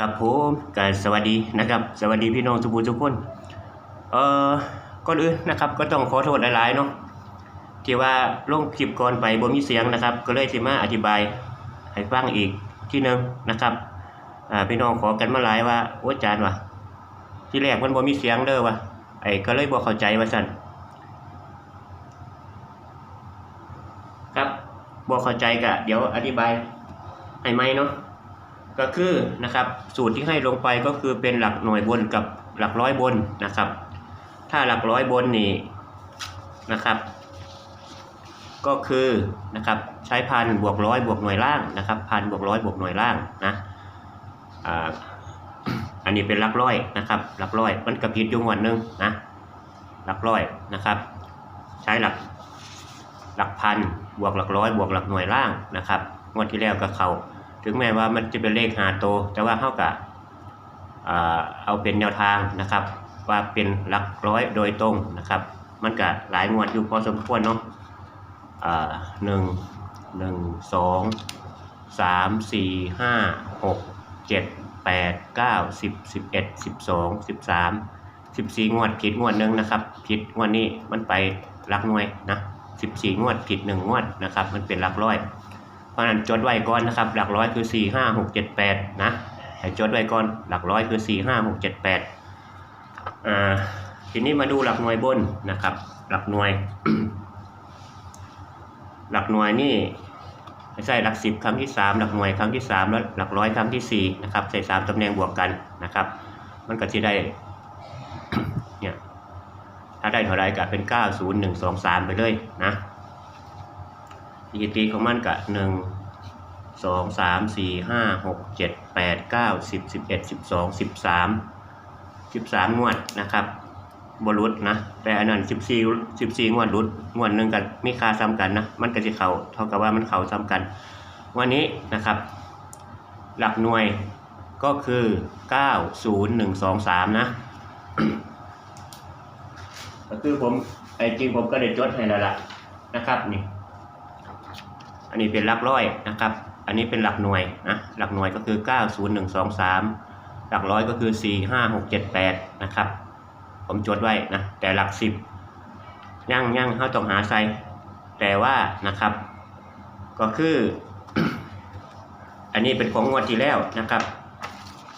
กับผมกับสวัสดีนะครับ สวัสดีพี่น้องทุกผู้ทุกคน เอ่อก่อนอื่นนะครับก็ต้องขอโทษหลายๆเนาะที่ว่าลงคลิปก่อนไปบ่มีเสียงนะครับ ก็เลยสิมาอธิบายให้ฟังอีกที่หนึ่งนะครับอ่าพี่น้องขอกันมาหลายว่าโอ้อาจารย์ว่ะที่แรกมันบ่มีเสียงเด้อว่ะไอ้ก็เลยบ่เข้าใจว่าซั่นครับบ่เข้าใจก็เดี๋ยวอธิบายให้ไหมเนาะ ก็คือนะครับสูตรที่ให้ลงไปก็คือเป็นหลักหน่วยบนกับหลักร้อยบนนะครับ ถ้าหลักร้อยบนนี่นะครับ ก็คือนะครับใช้พันบวกร้อยบวกหน่วยล่างนะครับพันบวกร้อยบวกหน่วยล่างนะอันนี้เป็นหลักร้อยนะครับหลักร้อยมันกระพิดอยู่งวดหนึงนะหลักร้อยนะครับ ใช้หลักหลักพันบวกหลักร้อยบวกหลักหน่วยล่างนะครับงวดที่แล้วก็เขา ถึงแม้ว่ามันจะเป็นเลขหาโต แต่ว่าเท่ากับเอาเป็นแนวทางนะครับ ว่าเป็นหลักร้อยโดยตรงนะครับ มันก็หลายงวดอยู่พอสมควรเนาะหนึ่งหนึ่งสองสามสี่ห้าหกเจ็ดแปดเก้าสิบสิบเอ็ดสิบสองสิบสามสิบสี่งวดผิดงวดหนึ่งนะครับ ผิดงวดนี้มันไปหลักหน่วยนะสิบสี่งวดผิดหนึ่งงวดนะครับ มันเป็นหลักร้อย เพราะนั้นจดไว้ก่อนนะครับ หลักร้อยคือสี่ห้าหกเจ็ดแปดนะให้จดไว้ก่อน หลักร้อยคือสี่ห้าหกเจ็ดแปดอ่าทีนี้มาดูหลักหน่วยบนนะครับ หลักหน่วย หลักหน่วยนี่ใช่หลักสิบครั้งที่สามหลักหน่วยครั้งที่สามแล้วหลักร้อยครั้งที่สี่นะครับใส่สามตำแหน่งบวกกันนะครับ มันก็จะได้เนี่ยถ้าได้เท่าไรก็เป็นเก้าศูนย์หนึ่งสองสามไปเลยนะ สถิติของมันก็หนึ่งสองสามสี่ห้าหกเจ็ดแปดเก้าสิบสิบเอ็ดสิบสองสิบสามสิบสามงวดนะครับบรุษนะ แต่อันนั้นสิบสี่สิบสี่งวดรุดงวดหนึ่งกันมีค่าซ้ำกันนะ มันก็จะเขาเท่ากับว่ามันเขาซ้ำกัน วันนี้นะครับ หลักหน่วยก็คือเก้าศูนย์หนึ่งสองสามนะก็คือผมไอ้จริงผมก็ได้จดให้แล้วล่ะนะครับนี่ อันนี้เป็นหลักร้อยนะครับ อันนี้เป็นหลักหน่วยนะ หลักหน่วยก็คือ 9 0 1 2 3 หลักร้อยก็คือ 4 5 6 7 8 นะครับ ผมจดไว้นะ แต่หลัก 10ย่างย่างเข้าต้องหาใส่แต่ว่านะครับ ก็คือ อันนี้เป็นของงวดที่แล้วนะครับ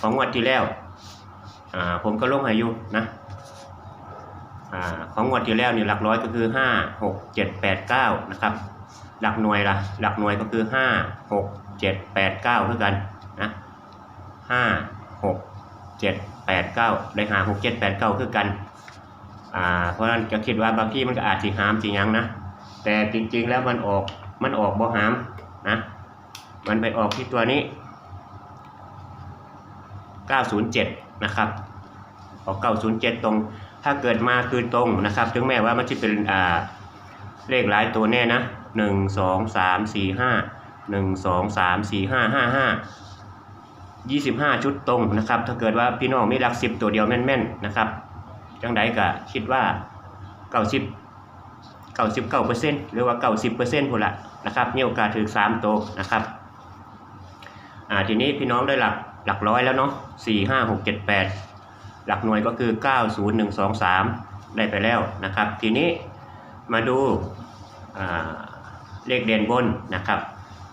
ของงวดที่แล้ว อ่า ผมก็ลงให้อยู่นะอ่าของงวดที่แล้วนี่หลักร้อยก็คือ 5 6 7 8 9 นะครับ หลักหน่วยละหลักหน่วยก็คือห้าหกเจ็ดแปดเก้าเท่ากันนะห้าหกเจ็ดแปดเก้าได้หาหกเจ็ดแปดเก้าคือกันอ่าเพราะนั้นก็คิดว่าบางที่มันก็อาจสิหามสิยังนะแต่จริงๆแล้วมันออกมันออกบ่หามนะมันไปออกที่ตัวนี้ 907 นะครับ ออก 907 ตรง ถ้าเกิดมาคือตรงนะครับ ถึงแม้ว่ามันจะเป็นอ่าเลขหลายตัวแน่นะ หนึ่งสองสามสี่ห้าหนึ่งสองสามสี่ห้าห้าห้ายี่สิบห้าชุดตรงนะครับ ถ้าเกิดว่าพี่น้องมีหลักสิบตัวเดียวแม่นๆนะครับ จังไดก็คิดว่าเก้าสิบเก้าสิบเก้าเปอร์เซ็นต์หรือว่าเก้าสิบเปอร์เซ็นต์พุ่นละนะครับมีโอกาสถึงสามตัวนะครับอ่าทีนี้พี่น้องได้หลักหลักร้อยแล้วเนาะสี่ห้าหกเจ็ดแปดหลักหน่วยก็คือเก้าศูนย์หนึ่งสองสามได้ไปแล้วนะครับ ทีนี้มาดูอ่า เลขเด่นบนนะครับ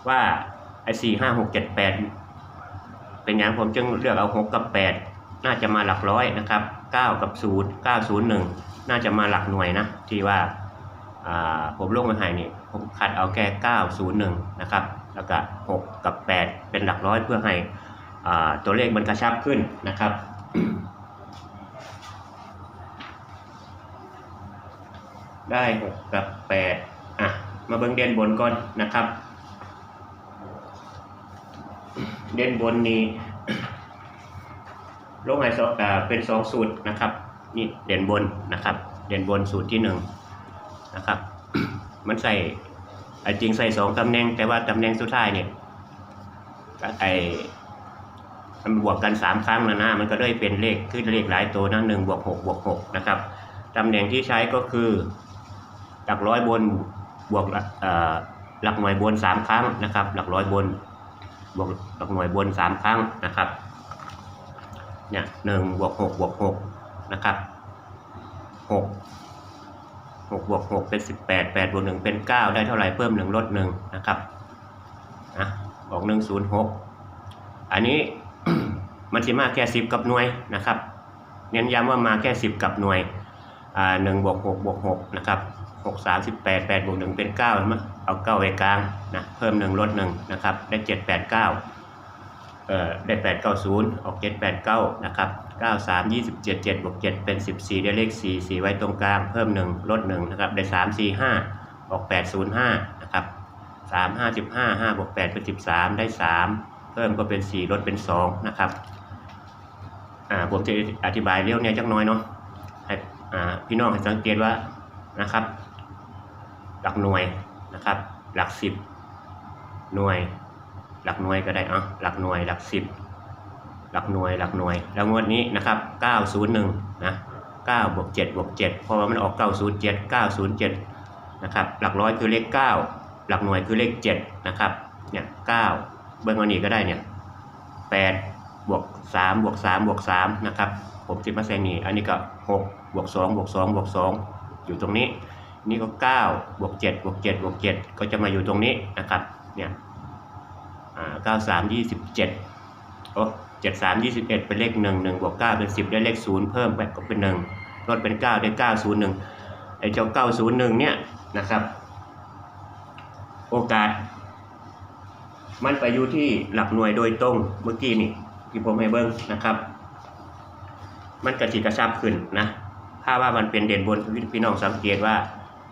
ว่าไอ้สี่ห้าหกเจ็ดแปดเป็นอย่างผมจึงเลือกเอาหกกับแปดน่าจะมาหลักร้อยนะครับเก้ากับศูนย์เก้าศูนย์หนึ่งน่าจะมาหลักหน่วยนะที่ว่าผมลงมาให้นี่ผมคัดเอาแค่เก้าศูนย์หนึ่งนะครับ แล้วก็หกกับแปดเป็นหลักร้อยเพื่อให้ตัวเลขมันกระชับขึ้นนะครับ ได้หกกับแปด มาเบิ่งเด่นบนก่อนนะครับ เด่นบนนี้ลงให้สองอ่าเป็นสองสูตรนะครับ นี่เด่นบนนะครับ เด่นบนสูตรที่หนึ่งนะครับ มันใส่ไอจริงใส่สองตำแหน่ง แต่ว่าตำแหน่งสุดท้ายเนี่ยไอ้มันบวกกันสามครั้งนะนะมันก็เลยเป็นเลขขึ้นเลขหลายตัวนะหนึ่งบวกหกบวกหกนะครับตำแหน่งที่ใช้ก็คือหลักร้อยบน บวกหลักหน่วยบนสามครั้งนะครับ หลักร้อยบน บวกหลักหน่วยบนสามครั้งนะครับเนี่ยหนึ่งบวกหกบวกหกนะครับหกหกบวกหกเป็นสิบแปดแปดบวกหนึ่งเป็นเก้าได้เท่าไหร่เพิ่มหนึ่งลดหนึ่งนะครับนะออกหนึ่งศูนย์หกอันนี้มันสิมาแค่สิบกับหน่วยนะครับ เน้นย้ำว่ามาแค่สิบกับหน่วยอ่าหนึ่งบวกหกบวกหกนะครับ หกสามสิบแปดแปดบวกหนึ่งเป็นเก้าเห็นไหมเอาเก้าไว้กลางนะเพิ่มหนึ่งลดหนึ่งนะครับได้เจ็ดแปดเก้าเอ่อได้แปดเก้าศูนย์ออกเจ็ดแปดเก้านะครับเก้าสามยี่สิบเจ็ดเจ็ดบวกเจ็ดเป็นสิบสี่ได้เลขสี่สี่ไว้ตรงกลางเพิ่มหนึ่งลดหนึ่งนะครับได้สามสี่ห้าออกแปดศูนย์ห้านะครับสามห้าสิบห้าห้าบวกแปดเป็นสิบสามได้สามเพิ่มก็เป็นสี่ลดเป็นสองนะครับอ่าผมจะอธิบายเรื่องนี้จักน้อยเนาะให้อ่าพี่น้องให้สังเกตว่านะครับ หลักหน่วยนะครับ หลักสิบหน่วย หลักหน่วยก็ได้เอะหลักหน่วยหลักสิบหลักหน่วยหลักหน่วย แล้วงวดนี้นะครับ 901นะ9บวก7บวก7เพราะว่ามันออก 907 907นะครับหลักร้อยคือเลข 9 หลักหน่วยคือเลข7นะครับเนี่ย9เบิ่งอานี้ก็ได้เนี่ย8บวก3บวก3บวก3นะครับผมจิมาแซงนี่อันนี้ก็6บวก2บวก2บวก2อยู่ตรงนี้ นี่ก็9บวก7บวก7บวก7ก็จะมาอยู่ตรงนี้นะครับเนี่ยอ่า93 27โอ้73 21เอ็ดเป็นเลข1 1บวก9เป็น10ได้เลข0เพิ่มไปก็เป็น1ลดเป็น9ได้901ไอ้เจ้า901เนี่ยนะครับ โอกาส มันไปอยู่ที่หลักหน่วยโดยตรงเมื่อกี้นี่ที่ผมให้เบิ้งนะครับ มันกระจิกระชับขึ้นนะ ถ้าว่ามันเป็นเด่นบนพี่น้องสังเกตว่า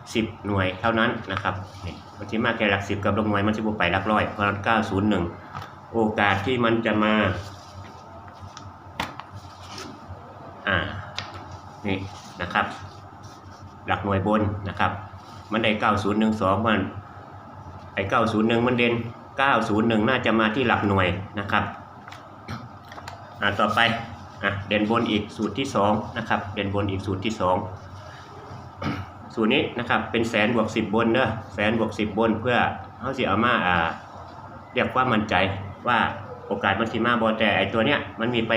10 หน่วยเท่านั้นนะครับนี่มันจะมาแค่หลักสิบกับหลักหน่วยมันจะบุไปหลักร้อยเพราะฉะนั้น901 โอกาสที่มันจะมาอ่านี่นะครับ หลักหน่วยบนนะครับ มันได้9012มันไอ้901 มันเด่น901 น่าจะมาที่หลักหน่วยนะครับอ่าต่อไปอะเด่นบนอีกสูตรที่2นะครับเด่นบนอีกสูตรที่2 สูตรนี้นะครับเป็นแสนบวก10บบนเนอะแสนบวก10บบนเพื่อเขาสิเอามาอ่าเรียกว่ามั่นใจว่าโอกาสมันสิมาบอแต่ไอตัวเนี้ยมันมีไป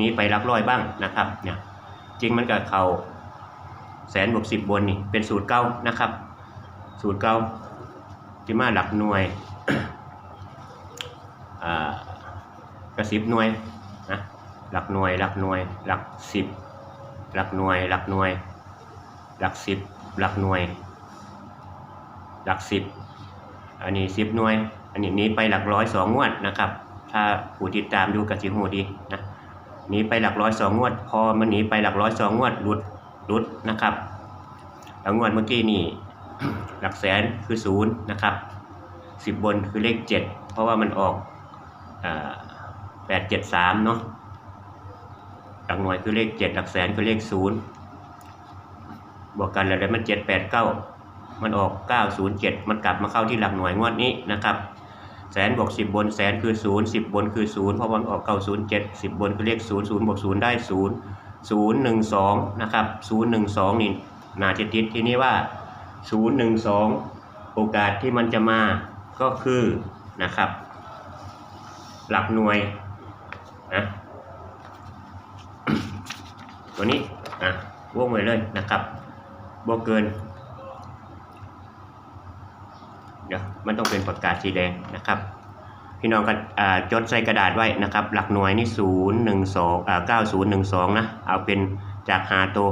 นีไปหลักร้อยบ้างนะครับเนี่ยจริงมันกับเขาแสนบวก10บบนนี่เป็นสูตรเก้านะครับ สูตรเก้าที่มาหลักหน่วยอ่ากระสิบหน่วยนะหลักหน่วยหลักหน่วยหลักสิบหลักหน่วยหลักหน่วยหลักสิบ หลักหน่วย หลักสิบอันนี้สิบหน่วย อันนี้นี้ไปหลักร้อยสองงวดนะครับ ถ้าผู้ติดตามดูกับจิหูดีนะหนีไปหลักร้อยสองงวด พอมันหนีไปหลักร้อยสองงวดหลุดหลุดนะครับแล้วงวดเมื่อกี้นี่หลักแสนคือศูนย์นะครับสิบบนคือเลขเจ็ดเพราะว่ามันออกแปดเจ็ดสามเนาะหลักหน่วยคือเลขเจ็ดหลักแสนคือเลขศูนย์ บวกกันแล้วได้มันเจ็ดแปดเก้ามันออกเก้าศูนย์เจ็ดมันกลับมาเข้าที่หลักหน่วยงวดนี้นะครับแสนบวกสิบบนแสนคือศูนย์สิบบนคือศูนย์เพราะมันออกเก้าศูนย์เจ็ดสิบบนคือเลขศูนย์ศูนย์บวกศูนย์ได้ศูนย์ศูนย์หนึ่งสองนะครับศูนย์หนึ่งสองนี่นาจะติดที่นี่ว่าศูนย์หนึ่งสองโอกาสที่มันจะมาก็คือนะครับ หลักหน่วยนะตัวนี้อะวงไว้เลยนะครับ บวกเกินเดี๋ยวมันต้องเป็นประกาศสีแดงนะครับ พี่น้องกันอ่าจดใส่กระดาษไว้นะครับ หลักหน่วยนี่ศูนย์หนึ่งสองเก้าศูนย์หนึ่งสองนะ เอาเป็นจากหาตัว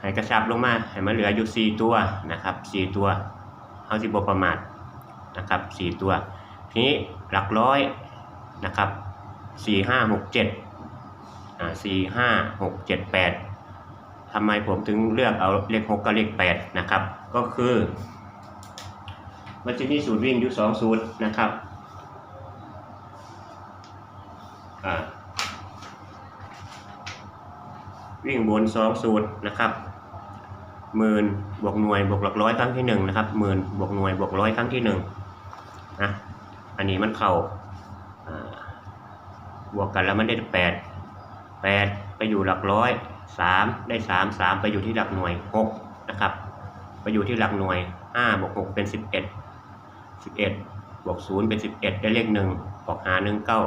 ให้กระชับลงมาให้มันเหลืออยู่สี่ตัวนะครับสี่ตัวเอาสิบประมาทนะครับสี่ตัวทีนี้หลักร้อยนะครับสี่ห้าหกเจ็ดอ่าสี่ห้าหกเจ็ดแปด ทำไมผมถึงเลือกเอาเลขหกกับเลขแปดนะครับ ก็คือ มันจะมีสูตรวิ่งอยู่สองสูตรนะครับวิ่งบนสองสูตรนะครับหมื่นบวกหน่วยบวกหลักร้อยครั้งที่หนึ่งนะครับหมื่นบวกหน่วยบวกร้อยครั้งที่หนึ่งนะอันนี้มันเข่าบวกกันแล้วมันได้แปดแปดไปอยู่หลักร้อย สามได้สามสามไปอยู่ที่หลักหน่วยหกนะครับไปอยู่ที่หลักหน่วยห้าบวกหกเป็นสิบเอ็ดสิบเอ็ดบวกศูนย์เป็นสิบเอ็ดได้เลขหนึ่งออกหาหนึ่งเก้า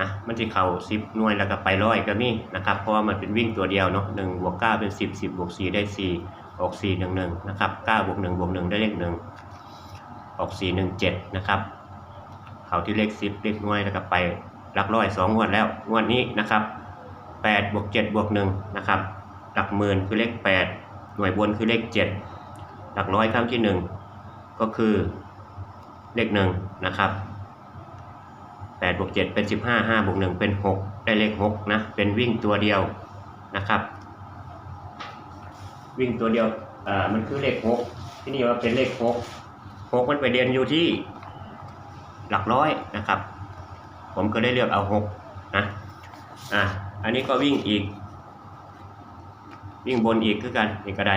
นะมันจะเข้าสิบหน่วยแล้วก็ไปร้อยก็มีนะครับเพราะว่ามันเป็นวิ่งตัวเดียวเนาะหนึ่งบวกเก้าเป็นสิบสิบบวกสี่ได้สี่ออกสี่หนึ่งหนึ่งนะครับเก้าบวกหนึ่งบวกหนึ่งได้เลขหนึ่งออกสี่หนึ่งเจ็ดนะครับเข้าที่เลขสิบเลขหน่วยแล้วก็ไปหลักร้อยสองงวดแล้วงวดนี้นะครับ แปดบวกเจ็ดบวกหนึ่งนะครับหลักหมื่นคือเลขแปดหน่วยบนคือเลขเจ็ดหลักร้อยครั้งที่หนึ่งก็คือเลขหนึ่งนะครับแปดบวกเจ็ดเป็นสิบห้าห้าบวกหนึ่งเป็นหกได้เลขหกนะเป็นวิ่งตัวเดียวนะครับ วิ่งตัวเดียวอ่ามันคือเลขหกที่นี่ว่าเป็นเลขหกหกมันไปเรียนอยู่ที่หลักร้อยนะครับ ผมก็ได้เลือกเอาหกนะอะ อันนี้ก็วิ่งอีก วิ่งบนอีกคือกันนี่ก็ได้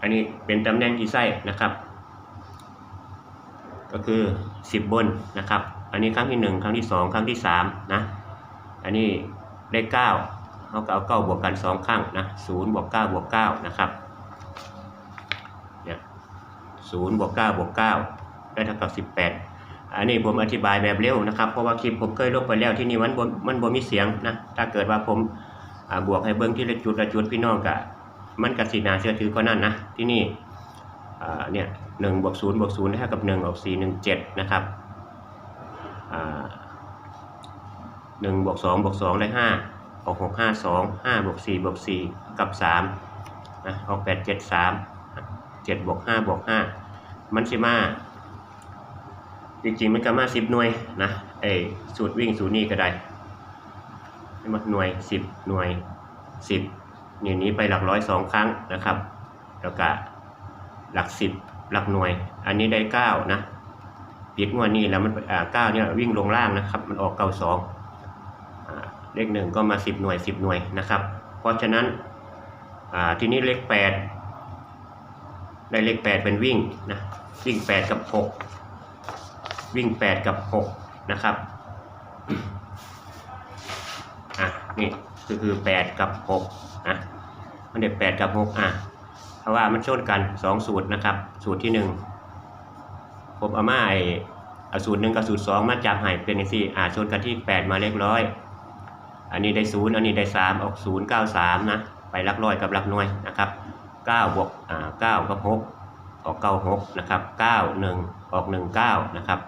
อันนี้เป็นตำแหน่งที่ไส้นะครับ ก็คือสิบบนนะครับ อันนี้ครั้งที่หนึ่งครั้งที่สองครั้งที่สามนะอันนี้เลขเก้าเาก็เอาเก้าบวกกันสองครั้งนะศูนย์บวกเก้าบวกเก้านะครับเนี่ยศูนย์บวกเก้าบวกเก้าได้เท่ากับ 18 อันนี้ผมอธิบายแบบเร็วนะครับเพราะว่าคลิปผมเคยลงไปแล้วที่นี่มันบมันบ่มีเสียงนะถ้าเกิดว่าผมบวกให้เบิ้งที่ละจุดละจุดพี่น้องกะมันกสินาเชื่อถือก็นั่นนะที่นี่เนี่ยหนึ่งบวกศูนย์บวกศูนย์ได้เท่ากับหนึ่งออกสี่หนึ่งเจ็ดนะครับหนึ่งบวกสองบวกสองได้ห้าออกหกห้าสองห้าบวกสี่บวกสี่กับสามนะออกแปดเจ็ดสามเจ็ดบวกห้าบวกห้ามันสิมา จริงๆมันก็มาสิบหน่วยนะไอ้สูตรวิ่งสูตรนี้ก็ได้มาหน่วยสิบหน่วยสิบนี่นี้ไปหลักร้อยสองครั้งนะครับ แล้วก็หลักสิบหลักหน่วย อันนี้ได้เก้านะปิดงวดนี้แล้วมันอ่าเก้าเนี่ยวิ่งลงล่างนะครับ มันออกเก้าสองเลขหนึ่งก็มาสิบหน่วยสิบหน่วยนะครับ เพราะฉะนั้นอ่าทีนี้เลขแปดได้เลขแปดเป็นวิ่งนะวิ่งแปดกับหก วิ่ง 8 กับ 6 นะครับอะนี่ก็คือ 8 กับ6อะมันเด็ด8กับ 6 อะ เพราะว่ามันชนกัน 2 สูตรนะครับ สูตรที่ 1 ผมเอามาไอ้เอาสูตรหนึ่งกับสูตร 2 มาจับให้เป็นอย่างสี่อะชนกันที่ 8 มาเลขร้อยอันนี้ได้0อันนี้ได้ 3 ออก 0 9 3 นะ ไปหลักร้อยกับหลักหน่วยนะครับ9บวกอ่า9กับ 6 ออก 96 นะครับ 9 1 ออก 19 นะครับ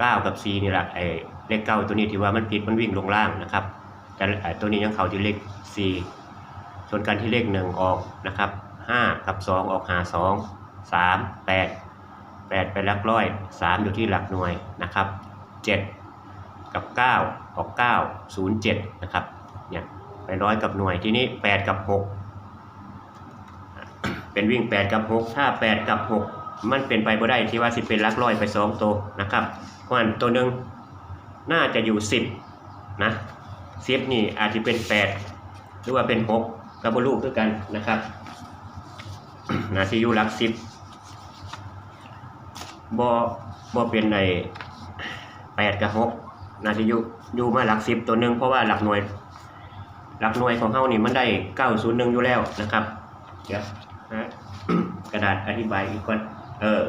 9 กับ4นี่แหละไอ้เลข 9 ตัวนี้ที่ว่ามันผิดมันวิ่งลงล่างนะครับ แต่ตัวนี้ยังเข้าที่เลข4ส่วนการที่เลข 1 ออกนะครับ 5 กับ 2 ออกหา 2 3 8 8 ไปหลักร้อย 3 อยู่ที่หลักหน่วยนะครับ 7 กับ 9 ออก 9 0 7 นะครับเนี่ยไปร้อยกับหน่วยที่นี้ 8 กับ 6 เป็นวิ่ง 8 กับ 6 ถ้า 8 กับ 6 มันเป็นไปบ่ได้ที่ว่าสิเป็นหลักร้อยไปสองตัวนะครับ เพราะฉะนั้นตัวหนึ่งน่าจะอยู่10นะสิบนี่อาจจะเป็น8หรือว่าเป็น6กับบลูคือกันนะครับนาซีอยู่หลัก10บ่บ่เป็นใน8กับ6นาซีอยู่อยู่มาหลัก10ตัวหนึ่งเพราะว่าหลักหน่วย หลักหน่วยของเฮานี่มันได้901อยู่แล้วนะครับ เดี๋ยวนะกระดาษอธิบายอีกก่อนเออ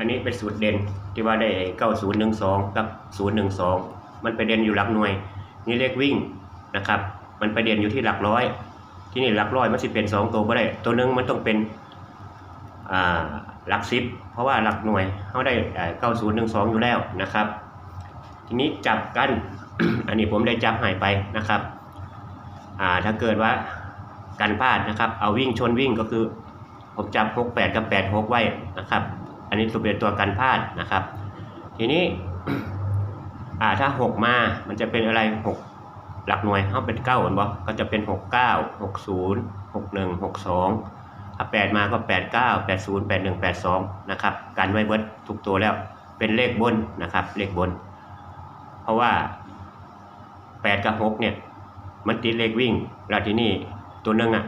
อันนี้เป็นสูตรเด่นที่ว่าได้เก้าศูนย์หนึ่งสองกับศูนย์หนึ่งสองมันไปเด่นอยู่หลักหน่วย นี่เลขวิ่งนะครับ มันไปเด่นอยู่ที่หลักร้อย ที่นี่หลักร้อยมันสิเป็นสองตัวก็ได้ ตัวหนึงมันต้องเป็นอ่าหลักสิบเพราะว่าหลักหน่วยเขาได้เก้าศูนย์หนึ่งสองอยู่แล้วนะครับ ทีนี้จับกัน อันนี้ผมได้จับหายไปนะครับอ่าถ้าเกิดว่าการพลาดนะครับ เอาวิ่งชนวิ่งก็คือ ผมจับหกแปดกับแปดหกไว้นะครับ อันนี้ตัวเป็นตัวกันพลาดนะครับ ทีนี้อ่าถ้าหกมามันจะเป็นอะไรหกหลักหน่วยเขาเป็นเก้าเหมือนบ่ก็จะเป็นหกเก้าหกศูนย์หกหนึ่งหกสองถ้าแปดมาก็แปดเก้าแปดศูนย์แปดหนึ่งแปดสองนะครับกันไว้เบิดทุกตัวแล้วเป็นเลขบนนะครับ เลขบน เพราะว่าแปดกับหกเนี่ย มันติดเลขวิ่งแล้วทีนี้ตัวหนึงอะ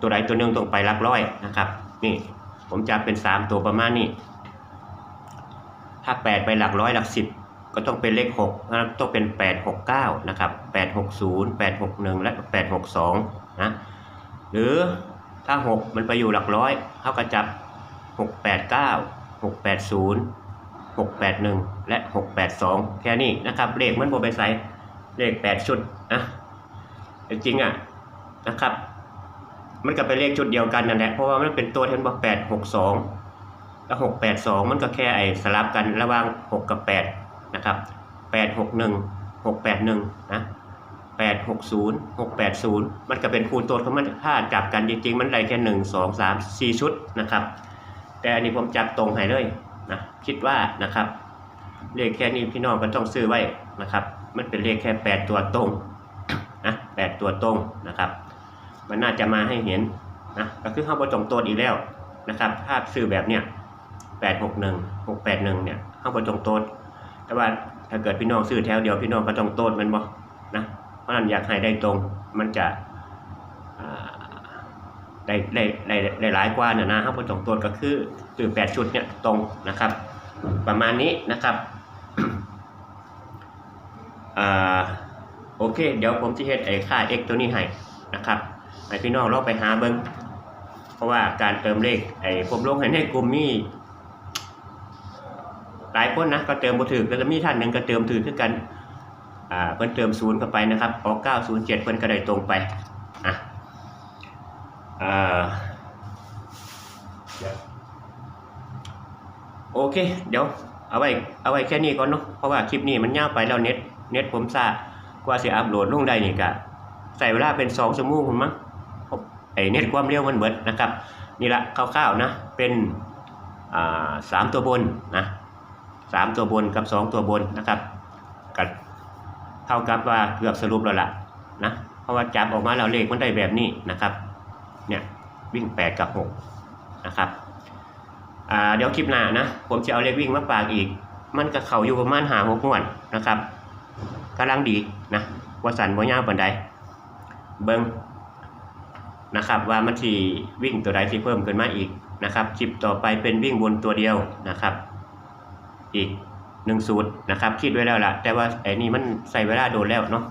ตัวใดตัวหนึ่งต้องไปหลักร้อยนะครับ นี่ ผมจะเป็นสามตัวประมาณนี้ ถ้าแปดไปหลักร้อยหลักสิบก็ต้องเป็นเลขหกนะต้องเป็นแปดหกเก้านะครับแปดหกศูนย์แปดหกหนึ่งและแปดหกสองนะหรือถ้าหกมันไปอยู่หลักร้อยเขาก็จับหกแปดเก้าหกแปดศูนย์681และ682แค่นี้นะครับเลขมันโบไปใส่เลข8ชุดนะจริงอะนะครับ มันก็เป็นเลขชุดเดียวกันนั่นแหละเพราะว่ามันเป็นตัวที่มันบอก862แล้ว682มันก็แค่ไอ้สลับกันระหว่าง6กับ8นะครับ861 681นะ860 680มันก็เป็นคูณตัวของมันถ้าจับกันจริงๆ มันได้แค่1 2 3 4ชุดนะครับ แต่อันนี้ผมจับตรงให้เลยนะคิดว่านะครับเลขแค่นี้พี่น้องก็ต้องซื้อไว้นะครับ มันเป็นเลขแค่8ตัวตรงนะ8ตัวตรงนะครับ มันน่าจะมาให้เห็นนะก็คือเข้าประจงตัวอีกแล้วนะครับถ้าซื้อแบบเนี้ย861 681เนี่ยเข้าประจงตัวแต่ว่าถ้าเกิดพี่น้องซื้อแถวเดียวพี่น้องก็ต้องต้นมันบ่นะเพราะฉะนั้นอยากให้ได้ตรงมันจะได้ได้ได้ได้หลายกว่านะนะข้าประจงตัวก็คือซื้อ8ชุดเนี่ยตรงนะครับ ประมาณนี้นะครับอ่าโอเค เดี๋ยวผมจะเฮ็ดไอ้ค่า x ตัวนี้ให้นะครับ ให้พี่น้องลองไปหาเบิ่งเพราะว่าการเติมเลขไอ้ผมลงให้ในกลุ่มนี้หลายคนนะก็เติมบ่ถือก็จะมีท่านหนึ่งก็เติมถือคือกันอ่าเพิ่นเติมศูนย์เข้าไปนะครับออก907เจ็ดเพิ่นก็ได้ตรงไปอะอ่าโอเค เดี๋ยวเอาไว้เอาไว้แค่นี้ก่อนเนาะเพราะว่าคลิปนี้มันยาวไปแล้วเน็ตเน็ตผมซากว่าสิอัปโหลดลงได้นี่ก็ ใส่เวลาเป็น2ชั่วโมงพุ่นมั้งไอ้เน็ตความเร็วมันเบิดนะครับ นี่ละคร่าวๆนะ เป็นอ่าสามตัวบนนะสามตัวบนกับสองตัวบนนะครับกับเท่ากับว่าเกือบสรุปแล้วล่ะนะเพราะว่าจับออกมาแล้วเลขมันได้แบบนี้นะครับเนี่ยวิ่ง8กับ6นะครับอ่าเดี๋ยวคลิปหน้านะผมจะเอาเลขวิ่งมาฝากอีก มันก็เขาอยู่ประมาณหาหกงวดนะครับกำลังดีนะวสันว่ยาวปานใด เบิ้งนะครับว่ามันที่วิ่งตัวใดที่เพิ่มขึ้นมาอีกนะครับคลิปต่อไปเป็นวิ่งบนตัวเดียวนะครับ อีกหนึ่งสูตรนะครับคิดไว้แล้วล่ะ แต่ว่าไอ้นี่มันใส่เวลาโดนแล้วเนาะ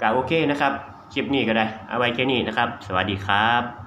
ก็โอเคนะครับ คลิปนี้ก็ได้ เอาไว้แค่นี้นะครับ สวัสดีครับ